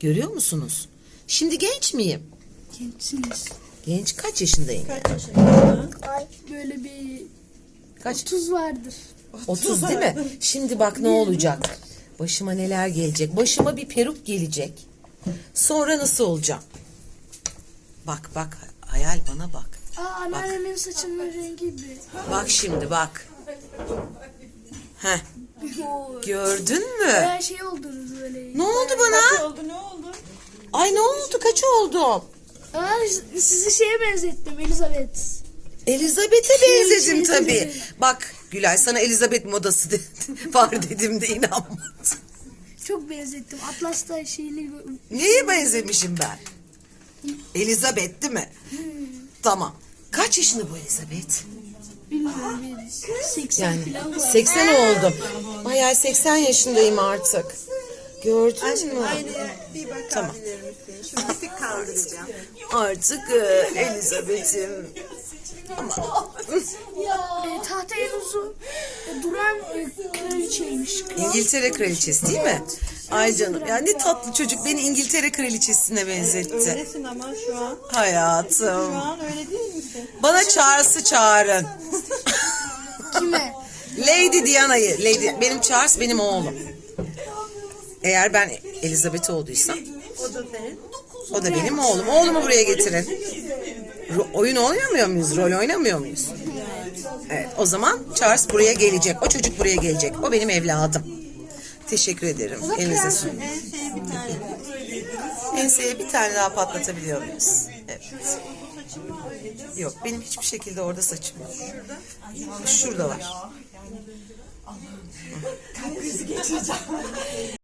Görüyor musunuz? Şimdi genç miyim? Gençsiniz. Genç kaç yaşındayım? Kaç yaşında? Böyle bir Kaç? 30 vardır. 30 değil mi? Şimdi bak ne olacak? Başıma neler gelecek? Başıma bir peruk gelecek. Sonra nasıl olacağım? Bak bak hayal bana bak. Aa anneannemin saçının rengi gibi. Bak şimdi bak. Heh, gördün mü? Bayağı şey oldunuz böyle. Ne oldu bana? Oldu oldu? Ay ne oldu? Kaç oldum? Aa sizi şeye benzettim Elizabeth. Elizabeth'e benzedim şey, tabii. şey. Bak Gülay sana Elizabeth modası de- var dedim de inanmadın. Çok benzettim. Atlas'ta şeyli Neye benzemişim ben? Elizabeth değil mi? Tamam. Kaç yaşında bu Elizabeth? bilmiyorum bir 80 Yani falan var. 80 oldum. Bayağı 80 yaşındayım artık. Gördün Aşkım mü? aynaya bir bakabilir misin? Şu bir tık kaldıracağım. Artık e, Elizabeth'im. E, tahta en uzun e, duran e, kraliçeymiş. Kral- İngiltere kraliçesi değil mi? Ay canım ya ne tatlı çocuk beni İngiltere kraliçesine benzetti. Öylesin ama şu an. Şu Hayatım. an öyle değil misin? Bana Charles'ı çağırın. Kime? Lady Diana'yı. Lady, benim Charles benim oğlum. Eğer ben Elizabeth olduysam O da senin. o da benim oğlum. Oğlumu buraya getirin. Ro- oyun oynamıyor muyuz? Rol oynamıyor muyuz? Evet, o zaman Charles buraya gelecek. O çocuk buraya gelecek. O benim evladım. Teşekkür ederim. Elinize sağlık. Enseye bir tane. Enseye bir tane daha patlatabiliyor muyuz? Evet. Yok benim hiçbir şekilde orada saçım yok. Şurada var.